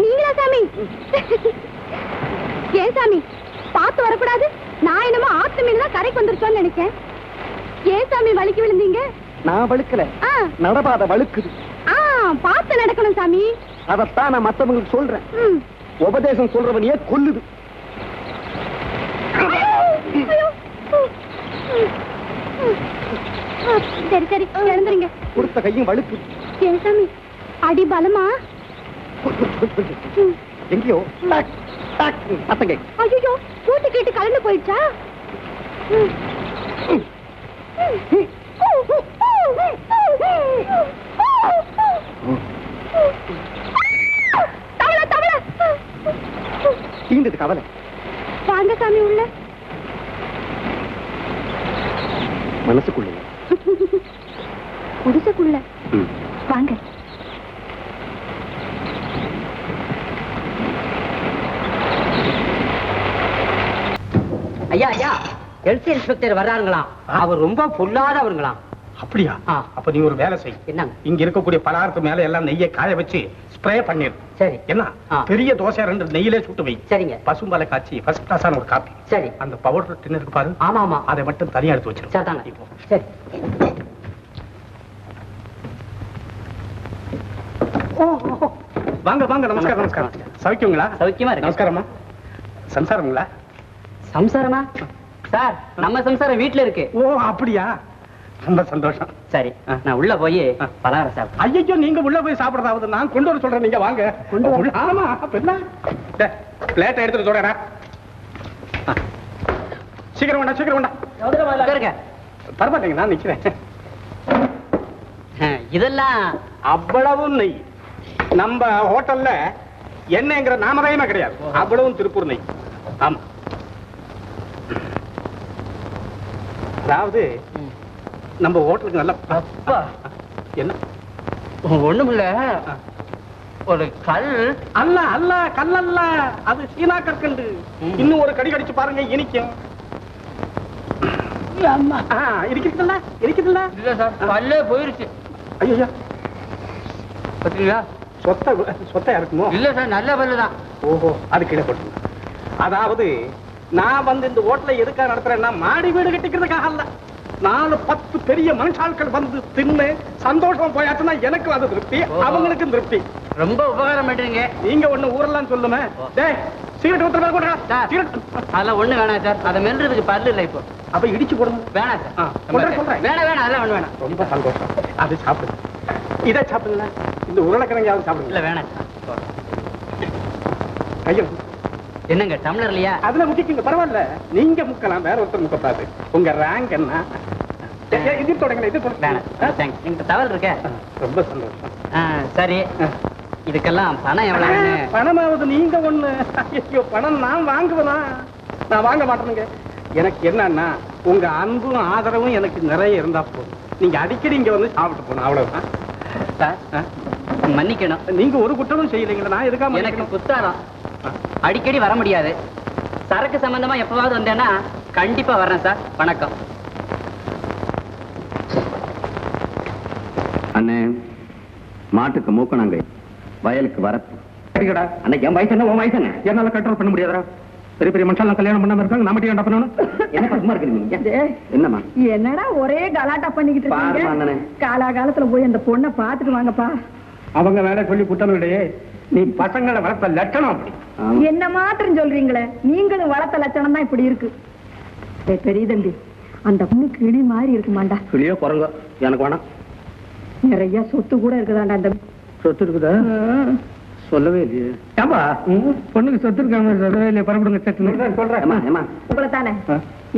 நீங்களா சாமி? ஏன் சாமி பார்த்து வரக்கூடாது? நான் என்னமோ ஆத்து மீன் தான் கரைக்கு வந்துருச்சோன்னு நினைச்சேன். ஏன் சாமி வலிக்கு விழுந்தீங்க? நான் வழுக்கல. நடபாத வழுக்குது. ஆ பார்த்து நடக்கணும் சாமி. அதத்தான் நான் மத்தவங்களுக்கு சொல்றேன். உபதேசம் சொல்றவனையே கொல்லுது. சரி சரி. எழுந்துருங்க கொடுத்த கையும் வழுக்குது ஏன் சாமி அடி பலமா. எங்கேயோ கேக்கு. ஐயோ கூட்டு கேட்டு கலந்து போயிடுச்சா. தீண்டது கவலை. வாங்க சாமி உள்ள. மனசுக்குள்ள குடிசைக்குள்ள வாங்க. ஐயா ஐயா ஹெல்த் இன்ஸ்பெக்டர் வர்றாருங்களாம். அவர் ரொம்ப பொல்லாதவருங்களாம். அப்படியா. அப்ப நீ ஒரு வேலை செய். என்னங்க? இங்க இருக்கக்கூடிய பலகாரத்து மேல எல்லாம் நெய்யை காய வச்சு ஸ்ப்ரே பண்ணிரு. சரி. என்ன. பெரிய தோசை ரெண்டு நெய்யிலே சுட்டு வை. சரிங்க. பசும்பாலை காய்ச்சி ஃபர்ஸ்ட் கிளாஸான ஒரு காப்பி. சரி. அந்த பவுடர் டின்னு இருக்கு பாரு. ஆமா ஆமா அதை மட்டும் தனியா எடுத்து வச்சிரு. சரி தாங்க சரி. வாங்க வாங்க. நமஸ்காரம் நமஸ்காரம். சவிக்குங்களா சௌக்கியமா இருக்கு. நமஸ்காரம்மா. சம்சாரங்களா? சம்சாரமா? சார் நம்ம சம்சாரம் வீட்ல இருக்கு. ஓ அப்படியா? ரொம்ப சந்தோஷம். சரி நான் உள்ள போய் பலகாரம் சாப்பிட்டேன் ஐயோ நீங்க உள்ள போய் சாப்பிடறதாவது நான் கொண்டு வர சொல்றேன் நீங்க வாங்க. கொண்டு வர? ஆமா அப்ப என்ன பிளேட்டை எடுத்துட்டு சொல்றேன் சீக்கிரம் வேண்டாம் சீக்கிரம் வேண்டாம். பரவாயில்லைங்க நான் நிக்கிறேன். இதெல்லாம் அவ்வளவு நெய். நம்ம ஹோட்டல்ல எண்ணெய்ங்கிற நாமதயமே கிடையாது. அவ்வளவும் திருப்பூர் நெய். ஆமா. அதாவது நம்ம ஹோட்டலுக்கு நல்ல அப்பா. என்ன? ஒண்ணுமில்ல. ஒரு கல். அல்ல அல்ல கல்லல்ல. அது சீனா கற்கண்டு. இன்னும் ஒரு கடி கடிச்சு பாருங்க இனிக்கும். இருக்குதுல்ல இருக்குதுல்ல இல்ல சார் கல்லே போயிருச்சு. ஐயோ பாத்தீங்களா? சொத்த சொத்தையா இருக்குமோ இல்ல சார் நல்ல பல்லு தான். ஓஹோ அது கீழே அதாவது நான் வந்து இந்த ஹோட்டலை எதுக்காக நடத்துறேன்னா மாடி வீடு கட்டிக்கிறதுக்காக அல்ல. நாலு பத்து பெரிய மனுஷாட்கள் வந்து தின்னு சந்தோஷம் போயாச்சுன்னா எனக்கு அது திருப்தி. அவங்களுக்கும் திருப்தி. ரொம்ப உபகாரம் பண்றீங்க. நீங்க ஒண்ணு ஊரெல்லாம் சொல்லுமே. ஓ. டேய் சிகரெட் ஒருத்தர் மேல சார் சிகரெட். அதெல்லாம் ஒண்ணு வேணாம் சார். அதை மெல்றதுக்கு பல்லு இல்ல இப்போ. அப்ப இடிச்சு போடுங்க. வேணாம் சார். சொல்றேன். வேணாம் வேணாம் அதெல்லாம் ஒண்ணு வேணாம். ரொம்ப சந்தோஷம். அது சாப்பிடுங்க. இதை சாப்பிடுங்க. இந்த உருளைக்கிழங்காவது இல்ல சாப்பிடுங்க. வேணாம் சார். ஐயோ என்னங்க டம்ளர் இல்லையா அதுல முக்கிக்கங்க பரவாயில்ல. நீங்க முக்கலாம் வேற ஒருத்தர் முக்கக்கூடாது. உங்க ரேங்க் என்ன? இது இது தொடங்க வேணாம். தேங்க்ஸ் எங்கிட்ட தவல் இருக்க. ரொம்ப சந்தோஷம். சரி. இதுக்கெல்லாம் பணம் எவ்வளவுன்னு? பணமாவது நீங்க ஒண்ணு. ஐயோ பணம் நான் வாங்குவேனா? நான் வாங்க மாட்டேனுங்க. எனக்கு என்னன்னா உங்க அன்பும் ஆதரவும் எனக்கு நிறைய இருந்தா போதும். நீங்க அடிக்கடி இங்க வந்து சாப்பிட்டு போகணும் அவ்வளவுதான்? மன்னிக்கணும். நீங்க ஒரு குற்றமும் செய்யலைங்களா நான் எதுக்காக எனக்கு? குத்தாலம் அடிக்கடி வர முடியாது. சரக்கு சம்பந்தமா எப்பவாவது வந்தேன்னா கண்டிப்பா வர்றேன் சார். வணக்கம். அண்ணே மாட்டுக்கு மூக்கணாங்கை வயலுக்கு வரப்பு அன்னைக்கு என் வயசு என்ன உன் வயசு என்ன? என்னால கண்ட்ரோல் பண்ண முடியாதா பெரிய பெரிய மனுஷாலாம் கல்யாணம் பண்ணாம இருக்காங்க நம்ம என்ன பண்ணணும்? என்ன பக்கமா இருக்கு நீங்க? என்னம்மா? என்னடா ஒரே கலாட்டா பண்ணிக்கிட்டு. இருக்கீங்க? காலாகாலத்துல போய் அந்த பொண்ணை பாத்துட்டு வாங்கப்பா. அவங்க வேலை சொல்லி குட்டமில்லையே நீ பசங்களை வளர்த்த லட்சணம் அப்படி. என்ன மாத்திரம் சொல்றீங்களே? நீங்களும் வளர்த்த லட்சணம் தான் இப்படி இருக்கு. பெரிய தம்பி அந்த பொண்ணு கிளி மாதிரி இருக்குமாண்டா. கிளியோ குரங்கோ எனக்கு வேணாம். நிறைய சொத்து கூட இருக்குதாண்டா அந்த சொத்து இருக்குதா. சொல்லவே இல்லையே. ஏம்பா பொண்ணுக்கு சொத்து இருக்காம சொல்லவே இல்லையே பரப்பிடுங்க சொல்றேன் சொல்றேன். உங்களை தானே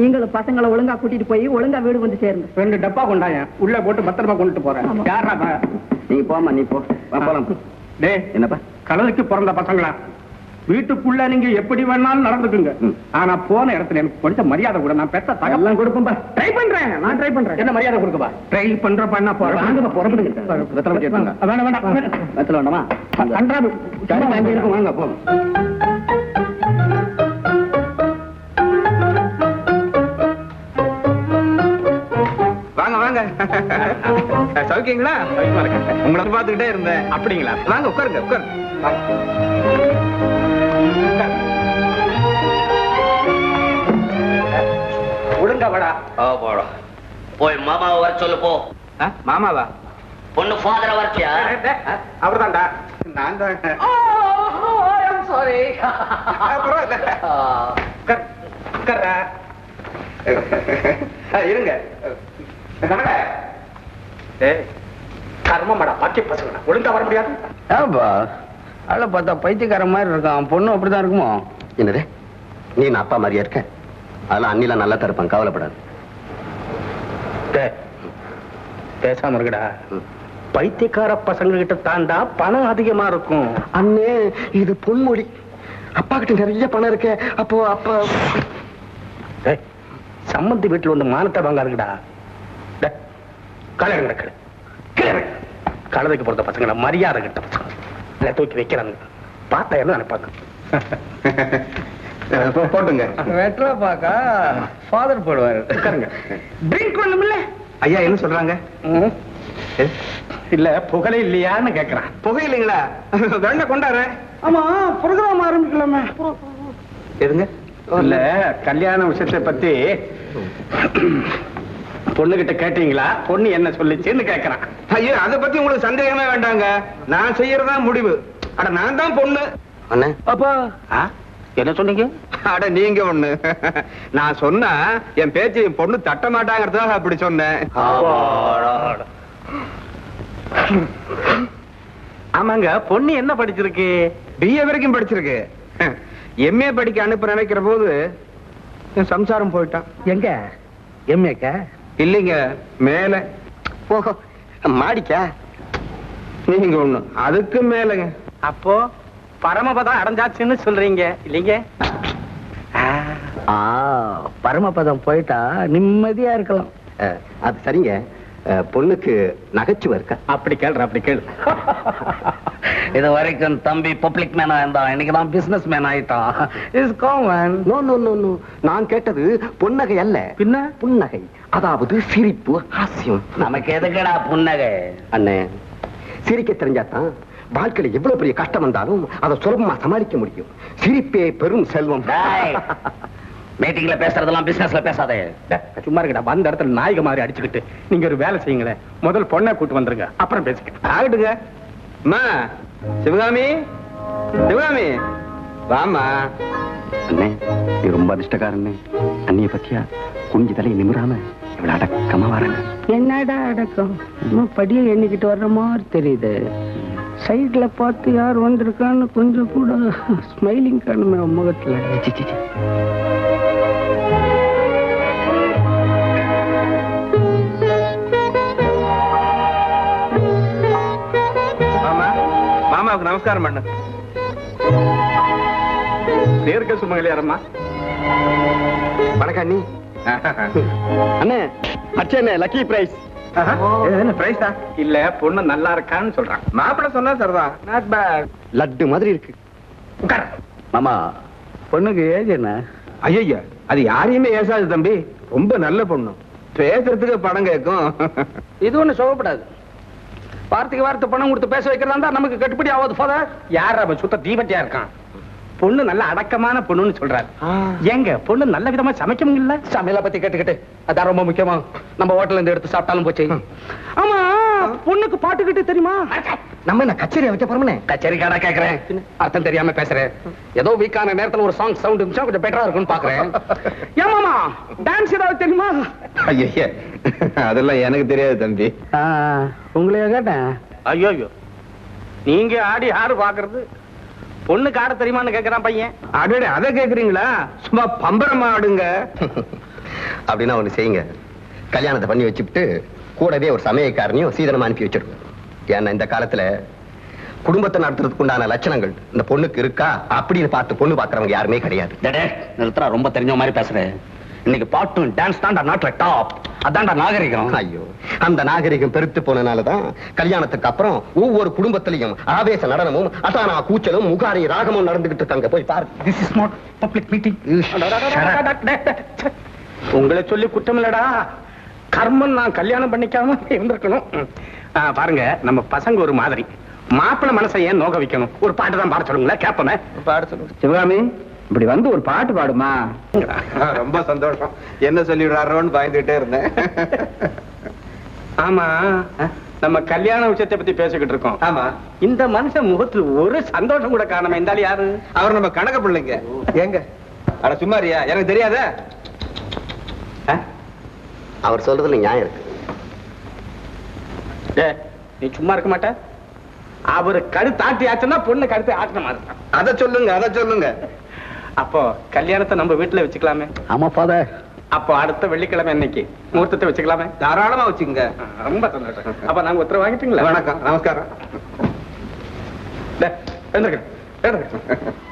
நீங்களும் பசங்களை ஒழுங்கா கூட்டிட்டு போய் ஒழுங்கா வீடு வந்து சேருங்க. ரெண்டு டப்பா கொண்டாயன் உள்ள போட்டு பத்திரமா கொண்டுட்டு போறேன். யாரா நீ போம்மா நீ போ. வா, போலாம். டேய் என்னப்பா? கலவைக்கு பிறந்த பசங்களா? வீட்டுக்குள்ள நீங்க எப்படி வேணாலும் நடந்துக்குங்க. ஆனா போன இடத்துல எனக்கு கொடுத்த மரியாதை கூட நான் பெத்த தகவலாம் கொடுப்பேன்பா ட்ரை பண்றேன் நான் ட்ரை பண்றேன். என்ன மரியாதை கொடுக்கப்பா ட்ரை பண்ற பண்ணா வாங்கப்பா, புறப்படுங்க. வேண்டாம் வேண்டாம் வெத்தல வேண்டாமா? அன்றாடு சரி அங்கே இருக்கும் வாங்க. போ வாங்க வாங்க. சௌக்கியங்களா உங்களை பார்த்துக்கிட்டே இருந்தேன். அப்படிங்களா? வாங்க உட்காருங்க. உட்காருங்க. மாமாவை வர சொல்லு போ. மாமாவா? பொண்ணு ஃபாதரை நான் தான். சாரி இருங்க. கர்மமாடா பாக்கி பசங்க ஒழுங்கா வர முடியாது. பார்த்தா பைத்தியக்கார மாதிரி இருக்கான். பொண்ணு அப்படிதான் இருக்குமோ? என்னது? நீ நான் அப்பா மாதிரியா இருக்க? அதெல்லாம் அண்ணிலாம் நல்லா தருப்பான் கவலைப்படாது. பேசாம இருக்கடா பைத்தியக்கார பசங்க கிட்ட தாண்டா பணம் அதிகமா இருக்கும். அண்ணே இது பொன்மொழி. அப்பா கிட்ட நிறைய பணம் இருக்கு அப்போ அப்பா டேய், சம்மந்தி வீட்டுல வந்து மானத்தை வாங்க இருக்குடா கலர் கிடக்கு. கலதைக்கு பொறுத்த பசங்க மரியாதை கிட்ட பசங்க. தூக்கி வைக்கிறாங்க பார்த்தா என்ன நினைப்பாங்க போட்டுங்க. வெட்டல பாக்கா. ஃபாதர் போடுவாரு. உட்காருங்க. ட்ரிங்க் பண்ணுமில்ல ஐயா என்ன சொல்றாங்க. இல்ல புகழே இல்லையான்னு கேக்குறான். புகை இல்லைங்களா? வேண்ட கொண்டாரு ஆமா புரோகிராம் ஆரம்பிக்கலாமே. எதுங்க? இல்ல கல்யாண விஷயத்தை பத்தி பொண்ணுகிட்ட கேட்டீங்களா? பொண்ணு என்ன சொல்லிச்சுன்னு கேக்குறான். ஐயோ அதை பத்தி உங்களுக்கு சந்தேகமே வேண்டாங்க. நான் செய்யறதா முடிவு. அட நான் தான் பொண்ணு. அண்ணே. அப்பா. என்ன சொன்னீங்க? அட நீங்க ஒண்ணு. நான் சொன்னா என் பேச்சு என் பொண்ணு தட்ட மாட்டாங்கிறதுக்காக அப்படி சொன்னேன். ஆமாங்க பொண்ணு என்ன படிச்சிருக்கு? பிஏ வரைக்கும் படிச்சிருக்கு. எம்ஏ படிக்க அனுப்ப நினைக்கிற போது என் சம்சாரம் போயிட்டான். எங்க? எம்ஏக்கா இல்லைங்க மேல. ஓஹோ மாடிக்கா? நீங்க ஒண்ணு அதுக்கு மேலங்க. அப்போ? பரமபதம் அடைஞ்சாச்சுன்னு சொல்றீங்க இல்லைங்க? பரமபதம் போயிட்டா நிம்மதியா இருக்கலாம். அது சரிங்க. பொண்ணுக்கு நகைச்சுவை இருக்கா? அப்படி கேள்ற அப்படி கேளு. இது வரைக்கும் தம்பி பப்ளிக் மேனா இருந்தான். இன்னைக்கு தான் பிசினஸ் மேன் ஆயிட்டான். Is common no no no no நான் கேட்டது பொன்னகை அல்ல. பின்ன? புன்னகை. அதாவது சிரிப்பு ஹாஸ்யம். நமக்கு எதுக்குடா புன்னகை? அண்ணே சிரிக்க தெரிஞ்சாதான் வாழ்க்கையில எவ்வளவு பெரிய கஷ்டம் வந்தாலும் அதை சுலபமா சமாளிக்க முடியும். சிரிப்பே பெரும் செல்வம். மீட்டிங்ல பேசுறதெல்லாம் பிசினஸ்ல பேசாதே. சும்மா இருக்கடா வந்த இடத்துல நாயக மாதிரி அடிச்சுக்கிட்டு நீங்க ஒரு வேலை செய்யுங்களேன் முதல் பொண்ணை கூட்டு வந்துருங்க. அப்புறம் பேசிக்க ஆகட்டுங்க. அம்மா சிவகாமி சிவகாமி. வாமா அண்ணே நீ ரொம்ப அதிர்ஷ்டக்காரண்ணே. அண்ணிய பத்தியா? குஞ்சு தலையை நிமிராம இவ்வளவு அடக்கமா வரங்க. என்னடா அடக்கம்? படியை எண்ணிக்கிட்டு வர்ற மாதிரி தெரியுது. சைடுல பார்த்து யார் வந்திருக்கான்னு கொஞ்சம் கூட ஸ்மைலிங் காணுமே முகத்துல. மாமாவுக்கு நமஸ்காரம் பண்ணு. தீர்க்க சுமங்கலியாரம்மா வணக்கம் அண்ணி. அண்ணே அச்சே லக்கி பிரைஸ் பிரைஸா இல்ல பொண்ணு நல்லா இருக்கான்னு சொல்றான். மாப்பிள்ள சொன்னா சரிதான். நாட் பேட் லட்டு மாதிரி இருக்கு. மாமா பொண்ணுக்கு ஏஜ் என்ன? ஐயா அது யாரையுமே ஏசாது தம்பி. ரொம்ப நல்ல பொண்ணு. பேசுறதுக்கு படம் கேட்கும். இது ஒண்ணு சோகப்படாது. வார்த்தைக்கு வார்த்தை பணம் கொடுத்து பேச வைக்கிறதா நமக்கு கட்டுப்படி ஆகாது ஃபாதர் யார் அவன் சுத்த தீபட்டியா இருக்கான்? பொண்ணு நல்ல அடக்கமான பொண்ணுன்னு சொல்றாரு. ஏங்க பொண்ணு நல்ல விதமா சமைக்கணும்ல சமையலை பத்தி கேட்டுக்கிட்டு அதான் ரொம்ப முக்கியமா. நம்ம ஹோட்டல்ல இருந்து எடுத்து சாப்பிட்டாலும் போச்சு. ஆமா பொண்ணுக்கு பாட்டு கிட்ட தெரியுமா? நம்ம என்ன கச்சேரி வைக்க போறோம்னே? கச்சேரி கடை கேக்குறேன். அர்த்தம் தெரியாம பேசுறேன் ஏதோ வீக்கான நேரத்துல ஒரு சாங் சவுண்ட் இருந்துச்சா கொஞ்சம் பெட்டரா இருக்கும்னு பாக்குறேன். ஏமாமா டான்ஸ் ஏதாவது தெரியுமா? ஐயா அதெல்லாம் எனக்கு தெரியாது தம்பி. உங்களைய கேட்டேன்? ஐயோ நீங்க ஆடி யாரு பாக்குறது பொண்ணுக்கு ஆட தெரியுமான்னு கேக்குறான் பையன். அடடே அதை கேக்குறீங்களா? சும்மா பம்பரமா ஆடுங்க. அப்படின்னா ஒண்ணு செய்யுங்க. கல்யாணத்தை பண்ணி வச்சுட்டு கூடவே ஒரு சமயக்காரனையும் சீதனம் அனுப்பி வச்சிருக்கோம் ஏன்னா இந்த காலத்துல குடும்பத்தை நடத்துறதுக்கு உண்டான லட்சணங்கள் இந்த பொண்ணுக்கு இருக்கா? அப்படின்னு பார்த்து பொண்ணு பாக்குறவங்க யாருமே கிடையாது. டேடே நிறுத்துறா ரொம்ப தெரிஞ்ச மாதிரி பேசுறேன் இன்னைக்கு பாட்டும் டான்ஸ் தான்டா நாட்டுல டாப் அதான்டா நாகரிகம். ஐயோ அந்த நாகரிகம் பெருத்து போனனாலதான் கல்யாணத்துக்கு அப்புறம் ஒவ்வொரு குடும்பத்திலையும் ஆவேச நடனமும் அசானா கூச்சலும் முகாரி ராகமும் நடந்துகிட்டு இருக்காங்க. போய் பாரு. This is not public meeting உங்களை சொல்லி குற்றம் இல்லடா கர்மம் நான் கல்யாணம் பண்ணிக்காம இருந்திருக்கணும். பாருங்க நம்ம பசங்க ஒரு மாதிரி. மாப்பிள்ளை மனசை ஏன் நோக வைக்கணும்? ஒரு பாட்டு தான் பாட சொல்லுங்களேன் கேப்பமே. பாட சொல்லுங்க. சிவகாமி இப்படி வந்து ஒரு பாட்டு பாடுமா? ரொம்ப சந்தோஷம். என்ன சொல்லிடுறாரோன்னு பயந்துட்டே இருந்தேன். ஆமா நம்ம கல்யாண விஷயத்தை பத்தி பேசிக்கிட்டு இருக்கோம். ஆமா. இந்த மனுஷன் முகத்துல ஒரு சந்தோஷம் கூட காணாம இந்த ஆளு யாரு? அவர் நம்ம கணக்க பிள்ளைங்க. எங்க? அட சும்மாரியா எனக்கு தெரியாத? அவர் சொல்றதுல நியாயம் இருக்கு. நீ சும்மா இருக்க மாட்ட. அவரு கழுத்து ஆட்டி ஆச்சுன்னா பொண்ணு கழுத்து ஆட்டின மாதிரி. அத சொல்லுங்க அத சொல்லுங்க. அப்போ கல்யாணத்தை நம்ம வீட்டுல வச்சுக்கலாமே. ஆமா ஃபாதர் அப்போ அடுத்த வெள்ளிக்கிழமை இன்னைக்கு முகூர்த்தத்தை வச்சுக்கலாமே. தாராளமா வச்சுங்க ஆ, ரொம்ப சந்தோஷம். அப்ப நாங்க உத்தரவு வாங்கிட்டீங்களா? வணக்கம். நமஸ்காரம். டேய், எழுந்திருங்க, எழுந்திருங்க.